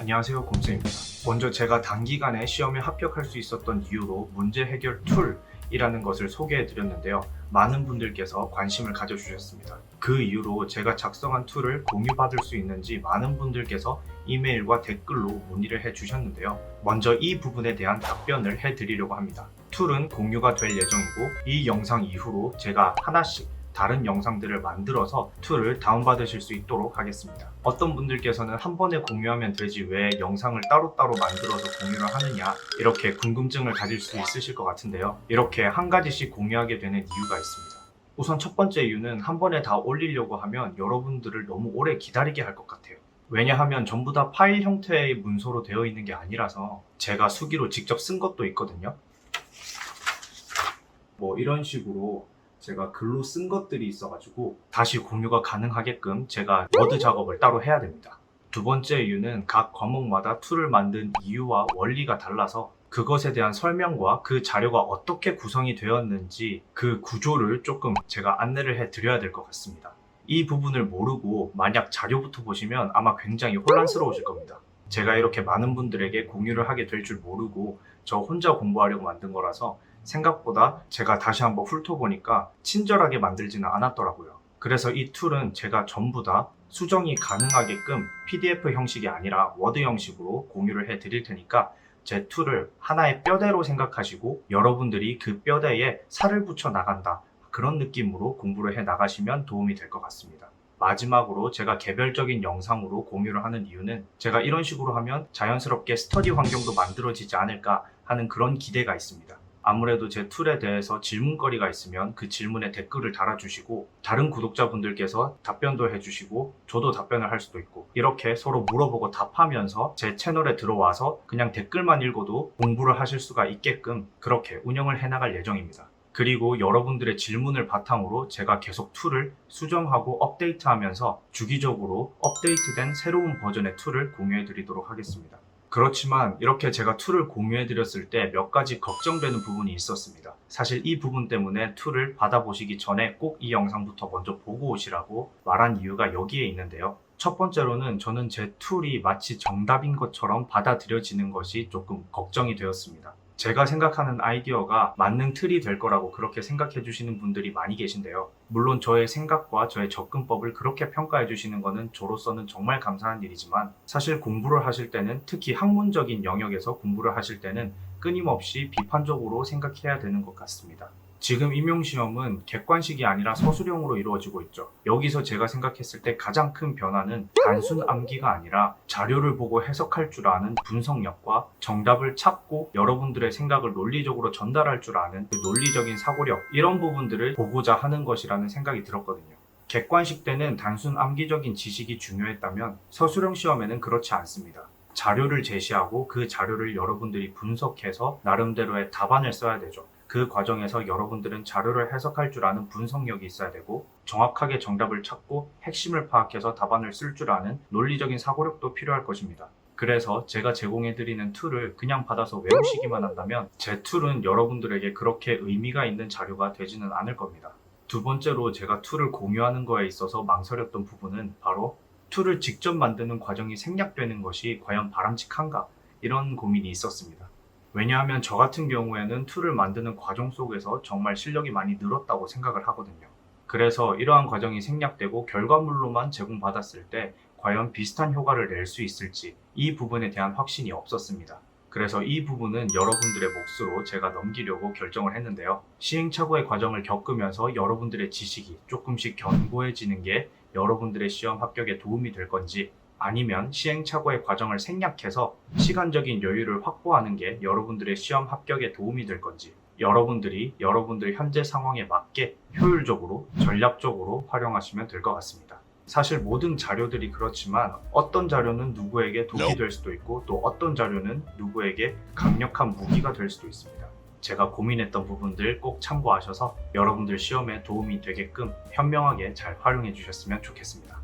안녕하세요 곰쌤입니다. 먼저 제가 단기간에 시험에 합격할 수 있었던 이유로 문제 해결 툴이라는 것을 소개해 드렸는데요. 많은 분들께서 관심을 가져주셨습니다. 그 이후로 제가 작성한 툴을 공유받을 수 있는지 많은 분들께서 이메일과 댓글로 문의를 해 주셨는데요. 먼저 이 부분에 대한 답변을 해 드리려고 합니다. 툴은 공유가 될 예정이고 이 영상 이후로 제가 하나씩 다른 영상들을 만들어서 툴을 다운받으실 수 있도록 하겠습니다. 어떤 분들께서는 한 번에 공유하면 되지 왜 영상을 따로따로 만들어서 공유를 하느냐 이렇게 궁금증을 가질 수 있으실 것 같은데요. 이렇게 한 가지씩 공유하게 되는 이유가 있습니다. 우선 첫 번째 이유는 한 번에 다 올리려고 하면 여러분들을 너무 오래 기다리게 할 것 같아요. 왜냐하면 전부 다 파일 형태의 문서로 되어 있는 게 아니라서 제가 수기로 직접 쓴 것도 있거든요. 뭐 이런 식으로 제가 글로 쓴 것들이 있어가지고 다시 공유가 가능하게끔 제가 워드 작업을 따로 해야 됩니다. 두 번째 이유는 각 과목마다 툴을 만든 이유와 원리가 달라서 그것에 대한 설명과 그 자료가 어떻게 구성이 되었는지 그 구조를 조금 제가 안내를 해 드려야 될 것 같습니다. 이 부분을 모르고 만약 자료부터 보시면 아마 굉장히 혼란스러우실 겁니다. 제가 이렇게 많은 분들에게 공유를 하게 될 줄 모르고 저 혼자 공부하려고 만든 거라서 생각보다 제가 다시 한번 훑어보니까 친절하게 만들지는 않았더라고요. 그래서 이 툴은 제가 전부 다 수정이 가능하게끔 PDF 형식이 아니라 워드 형식으로 공유를 해 드릴 테니까 제 툴을 하나의 뼈대로 생각하시고 여러분들이 그 뼈대에 살을 붙여 나간다. 그런 느낌으로 공부를 해 나가시면 도움이 될 것 같습니다. 마지막으로 제가 개별적인 영상으로 공유를 하는 이유는 제가 이런 식으로 하면 자연스럽게 스터디 환경도 만들어지지 않을까 하는 그런 기대가 있습니다. 아무래도 제 툴에 대해서 질문거리가 있으면 그 질문에 댓글을 달아주시고 다른 구독자분들께서 답변도 해주시고 저도 답변을 할 수도 있고 이렇게 서로 물어보고 답하면서 제 채널에 들어와서 그냥 댓글만 읽어도 공부를 하실 수가 있게끔 그렇게 운영을 해나갈 예정입니다. 그리고 여러분들의 질문을 바탕으로 제가 계속 툴을 수정하고 업데이트하면서 주기적으로 업데이트된 새로운 버전의 툴을 공유해 드리도록 하겠습니다. 그렇지만 이렇게 제가 툴을 공유해 드렸을 때 몇 가지 걱정되는 부분이 있었습니다. 사실 이 부분 때문에 툴을 받아보시기 전에 꼭 이 영상부터 먼저 보고 오시라고 말한 이유가 여기에 있는데요. 첫 번째로는 저는 제 툴이 마치 정답인 것처럼 받아들여지는 것이 조금 걱정이 되었습니다. 제가 생각하는 아이디어가 만능 틀이 될 거라고 그렇게 생각해 주시는 분들이 많이 계신데요. 물론 저의 생각과 저의 접근법을 그렇게 평가해 주시는 것은 저로서는 정말 감사한 일이지만 사실 공부를 하실 때는 특히 학문적인 영역에서 공부를 하실 때는 끊임없이 비판적으로 생각해야 되는 것 같습니다. 지금 임용시험은 객관식이 아니라 서술형으로 이루어지고 있죠. 여기서 제가 생각했을 때 가장 큰 변화는 단순 암기가 아니라 자료를 보고 해석할 줄 아는 분석력과 정답을 찾고 여러분들의 생각을 논리적으로 전달할 줄 아는 그 논리적인 사고력 이런 부분들을 보고자 하는 것이라는 생각이 들었거든요. 객관식 때는 단순 암기적인 지식이 중요했다면 서술형 시험에는 그렇지 않습니다. 자료를 제시하고 그 자료를 여러분들이 분석해서 나름대로의 답안을 써야 되죠. 그 과정에서 여러분들은 자료를 해석할 줄 아는 분석력이 있어야 되고 정확하게 정답을 찾고 핵심을 파악해서 답안을 쓸 줄 아는 논리적인 사고력도 필요할 것입니다. 그래서 제가 제공해드리는 툴을 그냥 받아서 외우시기만 한다면 제 툴은 여러분들에게 그렇게 의미가 있는 자료가 되지는 않을 겁니다. 두 번째로 제가 툴을 공유하는 거에 있어서 망설였던 부분은 바로 툴을 직접 만드는 과정이 생략되는 것이 과연 바람직한가 이런 고민이 있었습니다. 왜냐하면 저 같은 경우에는 툴을 만드는 과정 속에서 정말 실력이 많이 늘었다고 생각을 하거든요. 그래서 이러한 과정이 생략되고 결과물로만 제공받았을 때 과연 비슷한 효과를 낼 수 있을지 이 부분에 대한 확신이 없었습니다. 그래서 이 부분은 여러분들의 몫으로 제가 넘기려고 결정을 했는데요. 시행착오의 과정을 겪으면서 여러분들의 지식이 조금씩 견고해지는 게 여러분들의 시험 합격에 도움이 될 건지 아니면 시행착오의 과정을 생략해서 시간적인 여유를 확보하는 게 여러분들의 시험 합격에 도움이 될 건지 여러분들이 여러분들 현재 상황에 맞게 효율적으로 전략적으로 활용하시면 될 것 같습니다. 사실 모든 자료들이 그렇지만 어떤 자료는 누구에게 독이 될 수도 있고 또 어떤 자료는 누구에게 강력한 무기가 될 수도 있습니다. 제가 고민했던 부분들 꼭 참고하셔서 여러분들 시험에 도움이 되게끔 현명하게 잘 활용해 주셨으면 좋겠습니다.